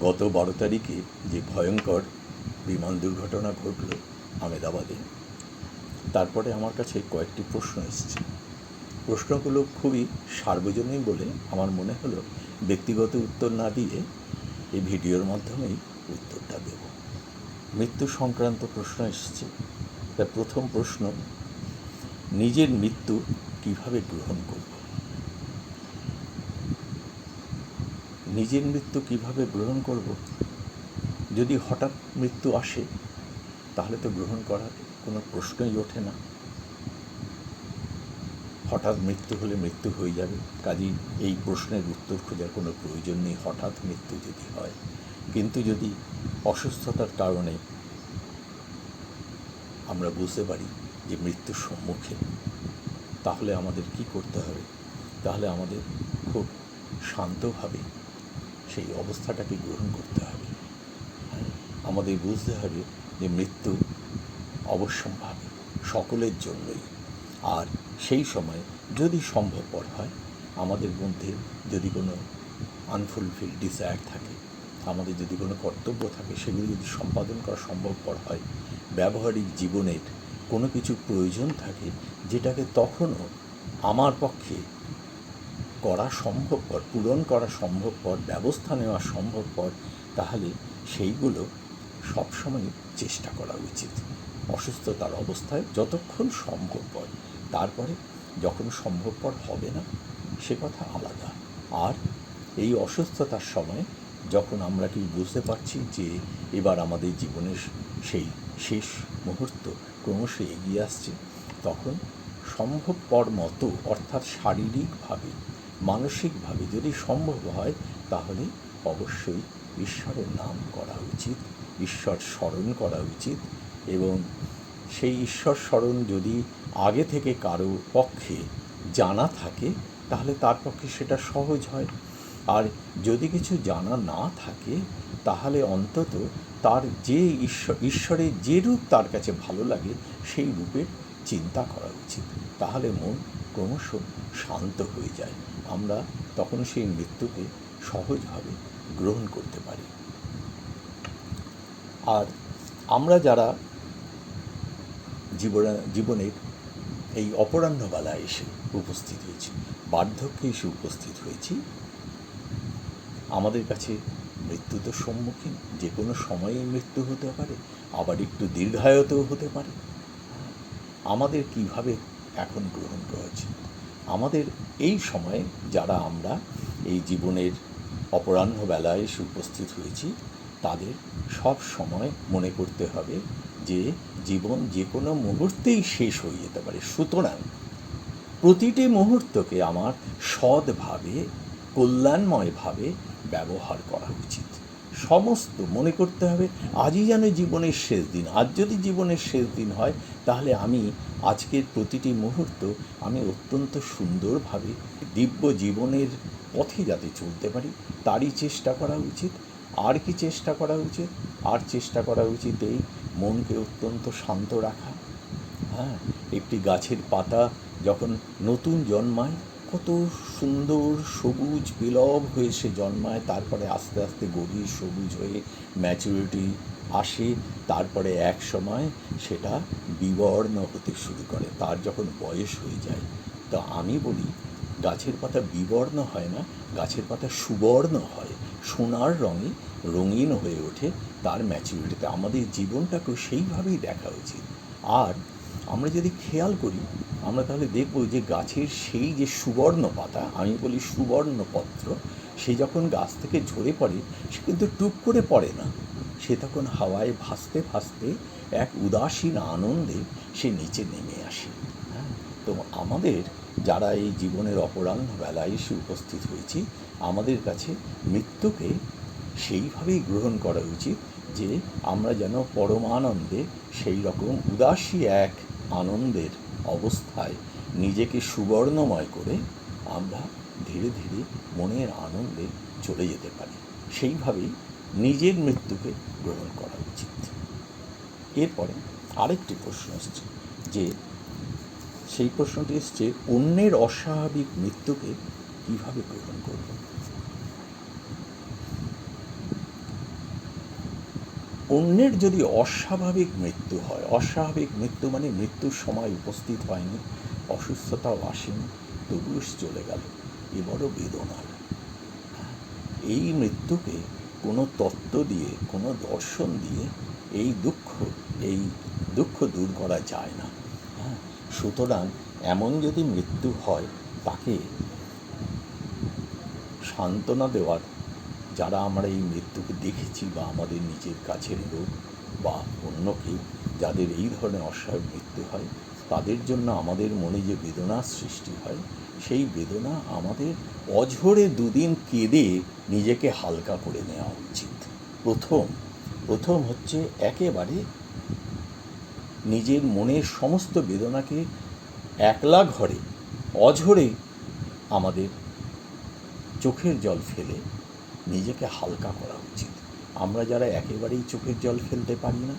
গত বারো তারিখে যে ভয়ঙ্কর বিমান দুর্ঘটনা ঘটল আমেদাবাদে, তারপরে আমার কাছে কয়েকটি প্রশ্ন এসেছে। প্রশ্নগুলো খুবই সার্বজনীন বলে আমার মনে হলো ব্যক্তিগত উত্তর না দিয়ে এই ভিডিওর মাধ্যমেই উত্তরটা দেব। মৃত্যু সংক্রান্ত প্রশ্ন এসেছে। তার প্রথম প্রশ্ন, নিজের মৃত্যু কীভাবে গ্রহণ করব? নিজের মৃত্যু কীভাবে গ্রহণ করব? যদি হঠাৎ মৃত্যু আসে, তাহলে তো গ্রহণ করার কোনো প্রশ্নই ওঠে না। হঠাৎ মৃত্যু হলে মৃত্যু হয়ে যাবে, কাজেই এই প্রশ্নের উত্তর খোঁজার কোনো প্রয়োজন নেই, হঠাৎ মৃত্যু যদি হয়। কিন্তু যদি অসুস্থতার কারণে আমরা বুঝতে পারি যে মৃত্যুর সম্মুখীন তাহলে আমাদের কি করতে হবে? তাহলে আমাদের খুব শান্তভাবে সেই অবস্থাটাকে গ্রহণ করতে হবে। আমাদের বুঝতে হবে যে মৃত্যু অবশ্যম্ভাবী, সকলের জন্যই। আর সেই সময় যদি সম্ভবপর হয়, আমাদের মধ্যে যদি কোনো আনফুলফিল ডিজায়ার থাকে, আমাদের যদি কোনো কর্তব্য থাকে, সেগুলি যদি সম্পাদন করা সম্ভবপর হয়, ব্যবহারিক জীবনের কোনো কিছু প্রয়োজন থাকে, যেটাকে তখনও আমার পক্ষে করা সম্ভবপর, পূরণ করা সম্ভবপর, ব্যবস্থা নেওয়া সম্ভবপর, তাহলে সেইগুলো সবসময় চেষ্টা করা উচিত। অসুস্থতার অবস্থায় যতক্ষণ সম্ভবপর, তারপরে যখন সম্ভবপর হবে না, সে কথা আলাদা। আর এই অসুস্থতার সময় যখন আমরা কি বুঝতে পারছি যে এবার আমাদের জীবনের সেই শেষ মুহূর্ত ক্রমশ এগিয়ে আসছে, তখন সম্ভবপর মতো, অর্থাৎ শারীরিকভাবে মানসিকভাবে যদি সম্ভব হয়, তাহলে অবশ্যই ঈশ্বরের নাম করা উচিত, ঈশ্বর স্মরণ করা উচিত এবং সেই ঈশ্বর স্মরণ যদি আগে থেকে কারও পক্ষে জানা থাকে, তাহলে তার পক্ষে সেটা সহজ হয়। আর যদি কিছু জানা না থাকে, তাহলে অন্তত তার যে ঈশ্বর ঈশ্বরের যে রূপ তার কাছে ভালো লাগে, সেই রূপের চিন্তা করা উচিত। তাহলে মন ক্রমশ শান্ত হয়ে যায়। আমরা তখন সেই মৃত্যুকে সহজভাবে গ্রহণ করতে পারি। আর আমরা যারা জীবনে, জীবনের এই অপরাহ্নবেলায় এসে উপস্থিত হয়েছি, বার্ধক্যে এসে উপস্থিত হয়েছি, আমাদের কাছে মৃত্যু তো সম্মুখীন। যে কোনো সময়ে মৃত্যু হতে পারে, আবার একটু দীর্ঘায়তও হতে পারে। আমাদের কীভাবে এখন গ্রহণ করা উচিত। আমাদের এই সময়ে যারা আমরা এই জীবনের অপরাহ্ন বেলায় এসে উপস্থিত হয়েছি, তাদের সব সময় মনে করতে হবে যে জীবন যে কোনো মুহূর্তেই শেষ হয়ে যেতে পারে। সুতরাং প্রতিটি মুহূর্তকে আমার সৎভাবে, কল্যাণময়ভাবে ব্যবহার করা উচিত। সমস্ত মনে করতে হবে, আজই যেন জীবনের শেষ দিন। আজ যদি জীবনের শেষ দিন হয়, তাহলে আমি আজকের প্রতিটি মুহূর্ত আমি অত্যন্ত সুন্দরভাবে দিব্য জীবনের পথে যাতে চলতে পারি। তারই চেষ্টা করা উচিত। আর কি চেষ্টা করা উচিত? আর চেষ্টা করা উচিত এই মনকে অত্যন্ত শান্ত রাখা। হ্যাঁ একটি গাছের পাতা যখন নতুন জন্মায় কত সুন্দর সবুজ বিলব হয়ে সে জন্মায়, তারপরে আস্তে আস্তে গভীর সবুজ হয়ে ম্যাচুরিটি আসে, তারপরে এক সময় সেটা বিবর্ণ হতে শুরু করে, তার যখন বয়স হয়ে যায়। তো আমি বলি, গাছের পাতা বিবর্ণ হয় না, গাছের পাতা সুবর্ণ হয়, সোনার রঙে রঙিন হয়ে ওঠে তার ম্যাচুরিটিতে আমাদের জীবনটাকেও সেইভাবেই দেখা উচিত। আর আমরা যদি খেয়াল করি, আমরা তাহলে দেখব যে গাছের সেই যে সুবর্ণ পাতা আমি বলি সুবর্ণ পত্র সে যখন গাছ থেকে ঝরে পড়ে, সে কিন্তু টুপ করে পড়ে না। সে তখন হাওয়ায় ভাসতে ভাসতে এক উদাসীন আনন্দে সে নিচে নেমে আসে। হ্যাঁ তো আমাদের যারা এই জীবনের অপরাহ্ন বেলায় এসে উপস্থিত হয়েছি, আমাদের কাছে মৃত্যুকে সেইভাবেই গ্রহণ করা উচিত যে আমরা যেন পরমানন্দে সেই রকম উদাসী এক আনন্দের অবস্থায় নিজেকে সুবর্ণময় করে আমরা ধীরে ধীরে মনের আনন্দে চলে যেতে পারি। সেইভাবেই নিজের মৃত্যুকে গ্রহণ করা উচিত। এরপরে আরেকটি প্রশ্ন এসছে যে, সেই প্রশ্নটি এসছে, অন্যের অস্বাভাবিক মৃত্যুকে কীভাবে গ্রহণ করব? অন্যের যদি অস্বাভাবিক মৃত্যু হয়, অস্বাভাবিক মৃত্যু মানে মৃত্যুর সময় উপস্থিত হয়নি, অসুস্থতাও আসেনি তবুও চলে গেল। এ বড় বেদনার এই মৃত্যুকে কোনো তত্ত্ব দিয়ে, কোনো দর্শন দিয়ে এই দুঃখ এই দুঃখ দূর করা যায় না। হ্যাঁ সুতরাং এমন যদি মৃত্যু হয়, তাকে সান্ত্বনা দেওয়ার যারা আমরা এই মৃত্যুকে দেখেছি বা আমাদের নিজের কাছের লোক বা অন্য কেউ যাদের এই ধরনের অস্বাভাবিক মৃত্যু হয়, তাদের জন্য আমাদের মনে যে বেদনার সৃষ্টি হয়, সেই বেদনা আমাদের অঝরে দুদিন কেঁদে নিজেকে হালকা করে নেওয়া উচিত। প্রথম প্রথম হচ্ছে একেবারে নিজের মনের সমস্ত বেদনাকে একলা ঘরে, অঝরে আমাদের চোখের জল ফেলে নিজেকে হালকা করা উচিত। আমরা যারা একেবারেই চোখের জল ফেলতে পারি না,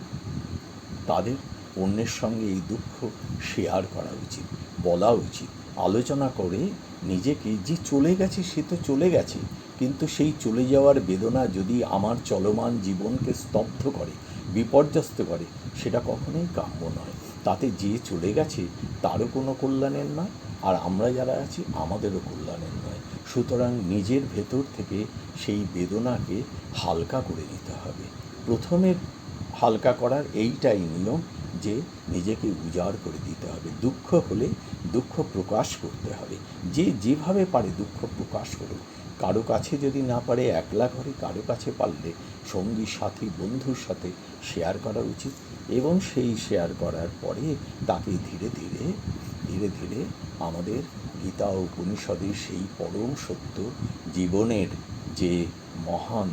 তাদের অন্যের সঙ্গে এই দুঃখ শেয়ার করা উচিত, বলা উচিত। আলোচনা করে নিজেকে যে চলে গেছে, সে তো চলে গেছে, কিন্তু সেই চলে যাওয়ার বেদনা যদি আমার চলমান জীবনকে স্তব্ধ করে, বিপর্যস্ত করে, সেটা কখনোই কাম্য নয়। তাতে যে চলে গেছে, তারও কোনো কল্যাণের নয়, আর আমরা যারা আছি, আমাদেরও কল্যাণের নয়। সুতরাং নিজের ভেতর থেকে সেই বেদনাকে হালকা করে নিতে হবে। প্রথমে হালকা করার এইটাই নিয়ম যে নিজেকে উজাড় করে দিতে হবে। দুঃখ হলে দুঃখ প্রকাশ করতে হবে। যে যেভাবে পারে দুঃখ প্রকাশ করুক। কারও কাছে যদি না পারে, একলা ঘরে কারও কাছে পারলে সঙ্গী, সাথী, বন্ধুর সাথে শেয়ার করা উচিত এবং সেই শেয়ার করার পরে তাকে ধীরে ধীরে ধীরে ধীরে আমাদের গীতা ও উপনিষদের সেই পরম সত্য জীবনের যে মহান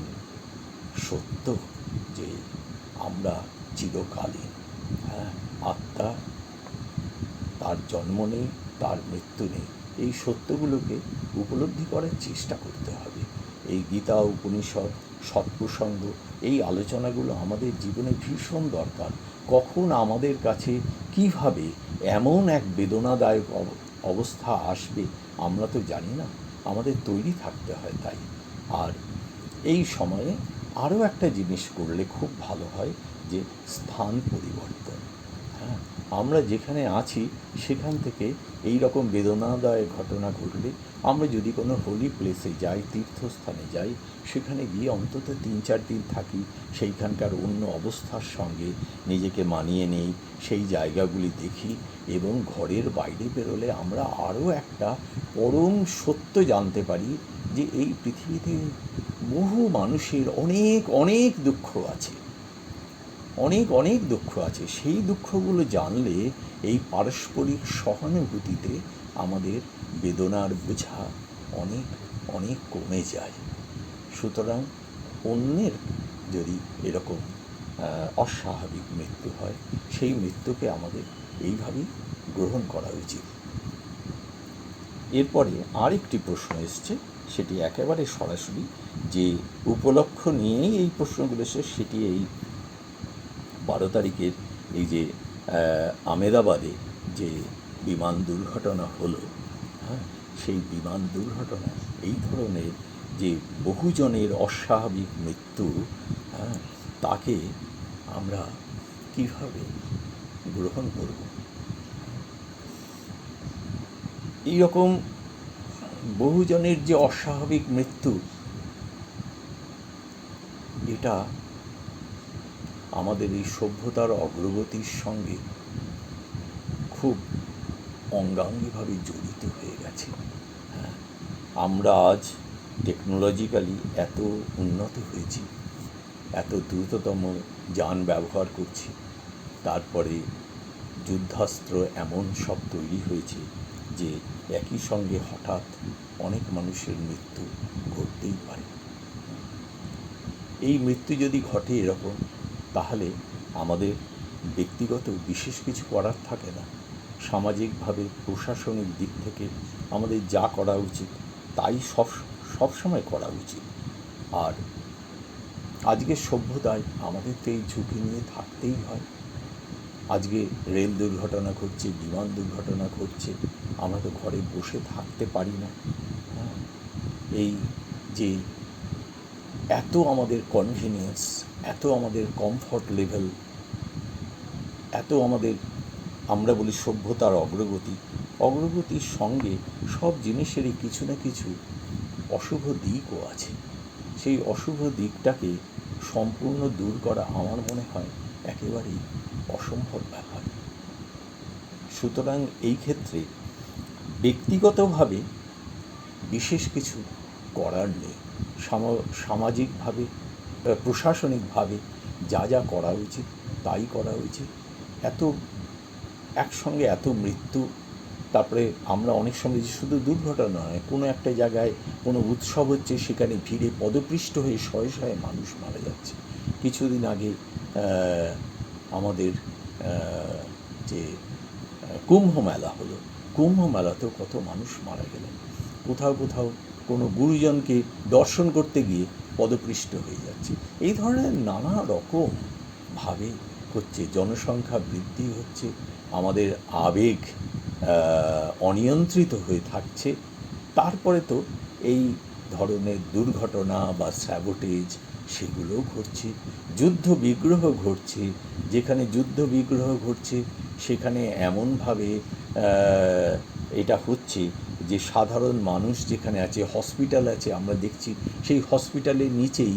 সত্য, যে আমরা চিরকালীন হ্যাঁ আত্মা, তার জন্ম নেই, তার মৃত্যু নেই, এই সত্যগুলোকে উপলব্ধি করার চেষ্টা করতে হবে। এই গীতা, উপনিষদ, সৎপ্রসঙ্গ, এই আলোচনাগুলো আমাদের জীবনে ভীষণ দরকার। কখন আমাদের কাছে কীভাবে এমন এক বেদনাদায়ক অবস্থা আসবে, আমরা তো জানি না। আমাদের তৈরি থাকতে হয় তাই। আর এই সময়ে আরও একটা জিনিস করলে খুব ভালো হয় যে স্থান পরিবর্তন। আমরা যেখানে আছি, সেখান থেকে এই রকম বেদনাদায়ক ঘটনা ঘটলে আমরা যদি কোনো হোলি প্লেসে যাই, তীর্থস্থানে যাই, সেখানে গিয়ে অন্তত তিন চার দিন থাকি, সেইখানকার অন্য অবস্থার সঙ্গে নিজেকে মানিয়ে নেই, সেই জায়গাগুলি দেখি এবং ঘরের বাইরে বেরোলে আমরা আরও একটা পরম সত্য জানতে পারি যে এই পৃথিবীতে বহু মানুষের অনেক অনেক দুঃখ আছে। অনেক অনেক দুঃখ আছে। সেই দুঃখগুলো জানলে এই পারস্পরিক সহানুভূতিতে আমাদের বেদনার বোঝা অনেক অনেক কমে যায়। সুতরাং অন্যের যদি এরকম অস্বাভাবিক মৃত্যু হয়, সেই মৃত্যুকে আমাদের এইভাবেই গ্রহণ করা উচিত। এরপরে আরেকটি প্রশ্ন এসছে, সেটি একেবারে সরাসরি যে উপলক্ষ নিয়েই এই প্রশ্নগুলো এসে সেটি এই বারো তারিখের এই যে আমেদাবাদে যে বিমান দুর্ঘটনা হলো হ্যাঁ সেই বিমান দুর্ঘটনা, এই ধরনের যে বহুজনের অস্বাভাবিক মৃত্যু হ্যাঁ তাকে আমরা কীভাবে গ্রহণ করব? এইরকম বহুজনের যে অস্বাভাবিক মৃত্যু, এটা আমাদের এই সভ্যতার অগ্রগতির সঙ্গে খুব অঙ্গাঙ্গিভাবে জড়িত হয়ে গেছে। হ্যাঁ আমরা আজ টেকনোলজিক্যালি এত উন্নত হয়েছি, এত দ্রুততম যান ব্যবহার করছি, তারপরে যুদ্ধাস্ত্র এমন সব তৈরি হয়েছে যে একই সঙ্গে হঠাৎ অনেক মানুষের মৃত্যু ঘটতেই পারে। এই মৃত্যু যদি ঘটে এরকম তাহলে আমাদের ব্যক্তিগত বিশেষ কিছু করার থাকে না। সামাজিকভাবে, প্রশাসনিক দিক থেকে আমাদের যা করা উচিত, তাই সব সবসময় করা উচিত। আর আজকের সভ্যতায় আমাদের তো এই ঝুঁকি নিয়ে থাকতেই হয়। আজকে রেল দুর্ঘটনা ঘটছে, বিমান দুর্ঘটনা ঘটছে, আমরা তো ঘরে বসে থাকতে পারি না। হ্যাঁ এই যে এত আমাদের কনভিনিয়েন্স এত আমাদের কমফর্ট লেভেল এত আমাদের, আমরা বলি সভ্যতার অগ্রগতি, অগ্রগতির সঙ্গে সব জিনিসেরই কিছু না কিছু অশুভ দিকও আছে। সেই অশুভ দিকটাকে সম্পূর্ণ দূর করা আমার মনে হয় একেবারেই অসম্ভব ব্যাপার। সুতরাং এই ক্ষেত্রে ব্যক্তিগতভাবে বিশেষ কিছু করার নেই। সামাজিকভাবে প্রশাসনিকভাবে যা যা করা উচিত তাই করা উচিত। এত, একসঙ্গে এত মৃত্যু, তারপরে আমরা অনেক সময় যে শুধু দুর্ঘটনা নয়, কোনো একটা জায়গায় কোনো উৎসব হচ্ছে সেখানে ভিড়ে পদপৃষ্ট হয়ে শয়ে শয়ে মানুষ মারা যাচ্ছে। কিছুদিন আগে আমাদের যে কুম্ভ মেলা হলো, কুম্ভ মেলাতেও কত মানুষ মারা গেলেন। কোথাও কোথাও কোনো গুরুজনকে দর্শন করতে গিয়ে পদপৃষ্ট হয়ে যাচ্ছে। এই ধরনের নানা রকম ভাবে হচ্ছে জনসংখ্যা বৃদ্ধি হচ্ছে, আমাদের আবেগ অনিয়ন্ত্রিত হয়ে থাকছে। তারপরে তো এই ধরনের দুর্ঘটনা বা স্যাবোটেজ সেগুলোও ঘটছে, যুদ্ধ বিগ্রহ ঘটছে, যেখানে যুদ্ধ বিগ্রহ ঘটছে, সেখানে এমনভাবে এটা হচ্ছে যে সাধারণ মানুষ যেখানে আছে হসপিটাল আছে, আমরা দেখছি, সেই হসপিটালের নিচেই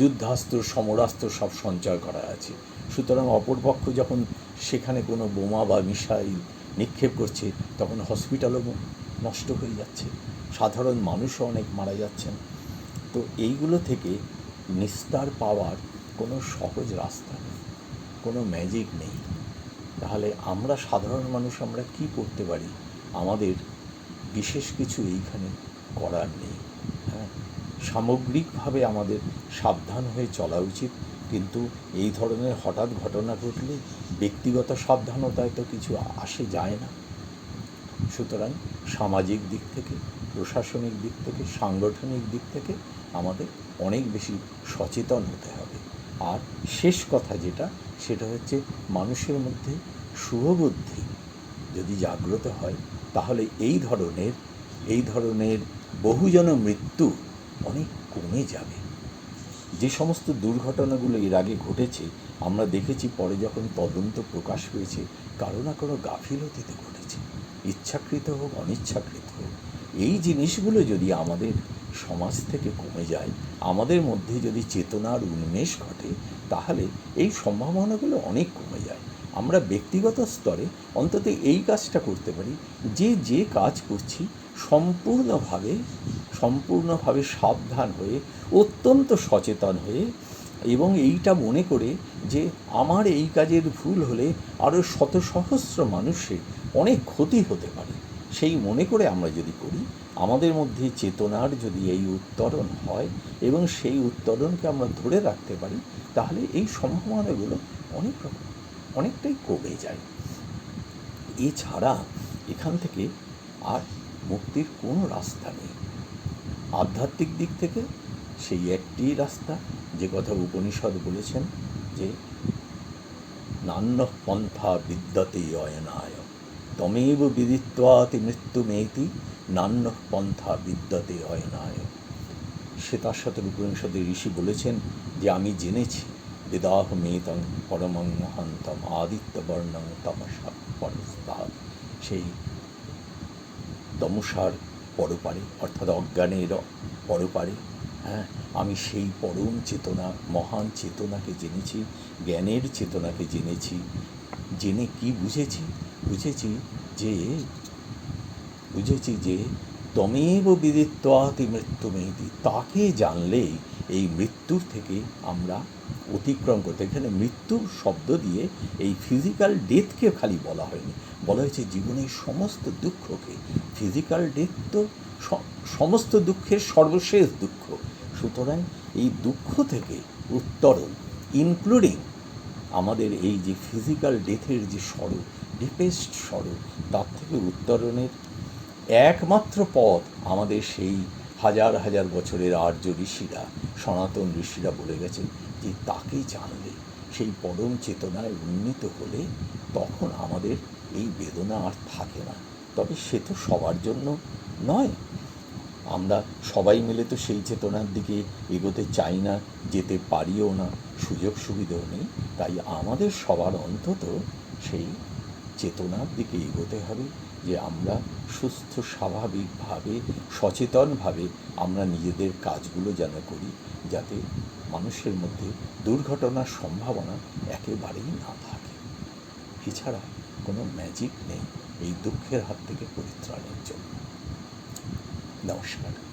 যুদ্ধাস্ত্র, সমরাস্ত্র সব সঞ্চয় করা আছে। সুতরাং অপরপক্ষ যখন সেখানে কোনো বোমা বা মিসাইল নিক্ষেপ করছে, তখন হসপিটালও নষ্ট হয়ে যাচ্ছে। সাধারণ মানুষও অনেক মারা যাচ্ছেন। তো এইগুলো থেকে নিস্তার পাওয়ার কোনো সহজ রাস্তা নেই, কোনো ম্যাজিক নেই। তাহলে আমরা সাধারণ মানুষ আমরা কি করতে পারি? আমাদের বিশেষ কিছু এইখানে করার নেই। হ্যাঁ সামগ্রিকভাবে আমাদের সাবধান হয়ে চলা উচিত, কিন্তু এই ধরনের হঠাৎ ঘটনা ঘটলে ব্যক্তিগত সাবধানতায় তো কিছু আসে যায় না। সুতরাং সামাজিক দিক থেকে, প্রশাসনিক দিক থেকে, সাংগঠনিক দিক থেকে আমাদের অনেক বেশি সচেতন হতে হবে। আর শেষ কথা যেটা, সেটা হচ্ছে মানুষের মধ্যে শুভবুদ্ধি যদি জাগ্রত হয় তাহলে এই ধরনের এই ধরনের বহুজন মৃত্যু অনেক কমে যাবে। যে সমস্ত দুর্ঘটনাগুলো এর আগে ঘটেছে, আমরা দেখেছি পরে যখন তদন্ত প্রকাশ পেয়েছে, কারও না কোনো গাফিলতিতে ঘটেছে। ইচ্ছাকৃত হোক, অনিচ্ছাকৃত হোক, এই জিনিসগুলো যদি আমাদের সমাজ থেকে কমে যায়, আমাদের মধ্যে যদি চেতনার উন্মেষ ঘটে, তাহলে এই সম্ভাবনাগুলো অনেক কমে যায়। আমরা ব্যক্তিগত স্তরে অন্তত এই কাজটা করতে পারি। যে যে কাজ করছি, সম্পূর্ণভাবে সম্পূর্ণভাবে সাবধান হয়ে, অত্যন্ত সচেতন হয়ে এবং এইটা মনে করে যে, আমার এই কাজের ভুল হলে আরও শত সহস্র মানুষের অনেক ক্ষতি হতে পারে। সেই মনে করে আমরা যদি করি, আমাদের মধ্যে চেতনার যদি এই উত্তরণ হয় এবং সেই উত্তরণকে আমরা ধরে রাখতে পারি, তাহলে এই সম্ভাবনাগুলো অনেক রকম অনেকটাই কমে যায়। এছাড়া এখান থেকে আর মুক্তির কোনো রাস্তা নেই। আধ্যাত্মিক দিক থেকে সেই একটি রাস্তা, যে কথা উপনিষদ বলেছেন যে নান্য পন্থা বিদ্যতে অয়নায়, তমেব বিদিত্বাতি মৃত্যুমেতি নান্য পন্থা বিদ্যতে অয়নায়। শ্বেতাশতর উপনিষদের ঋষি বলেছেন যে, আমি জেনেছি বেদাহ মেতং পরমং মহান্তম আদিত্য বর্ণং তমসা পরস্তাৎ সেই তমসার পরপারে, অর্থাৎ অজ্ঞানের পরপারে হ্যাঁ আমি সেই পরম চেতনা, মহান চেতনাকে জেনেছি, জ্ঞানের চেতনাকে জেনেছি। জেনে কি বুঝেছি? বুঝেছি যে বুঝেছি যে, তমেব বিদিত্বাতি মৃত্যুমেতি, তাকে জানলেই এই মৃত্যুর থেকে আমরা অতিক্রম করতে, এখানে মৃত্যুর শব্দ দিয়ে এই ফিজিক্যাল ডেথকে খালি বলা হয়নি। বলা হয়েছে জীবনের সমস্ত দুঃখকে ফিজিক্যাল ডেথ তো সমস্ত দুঃখের সর্বশেষ দুঃখ। সুতরাং এই দুঃখ থেকে উত্তরণ ইনক্লুডিং আমাদের এই যে ফিজিক্যাল ডেথের যে স্বরূপ ডিপেস্ট স্বরূপ, তার থেকে উত্তরণের একমাত্র পথ আমাদের সেই হাজার হাজার বছরের আর্য ঋষিরা, সনাতন ঋষিরা বলে গেছেন যে তাকে জানলে, সেই পরম চেতনায় উন্নীত হলে তখন আমাদের এই বেদনা আর থাকে না। তবে সে তো সবার জন্য নয়। আমরা সবাই মিলে তো সেই চেতনার দিকে এগোতে চাই না, যেতে পারিও না, সুযোগ সুবিধাও নেই। তাই আমাদের সবার অন্তত সেই চেতনার দিকে এগোতে হবে। যে আমরা সুস্থ, স্বাভাবিকভাবে, সচেতনভাবে আমরা নিজেদের কাজগুলো যেন করি, যাতে মানুষের মধ্যে দুর্ঘটনার সম্ভাবনা একেবারেই না থাকে। এছাড়া কোনো ম্যাজিক নেই এই দুঃখের হাত থেকে পরিত্রাণের জন্য। নমস্কার।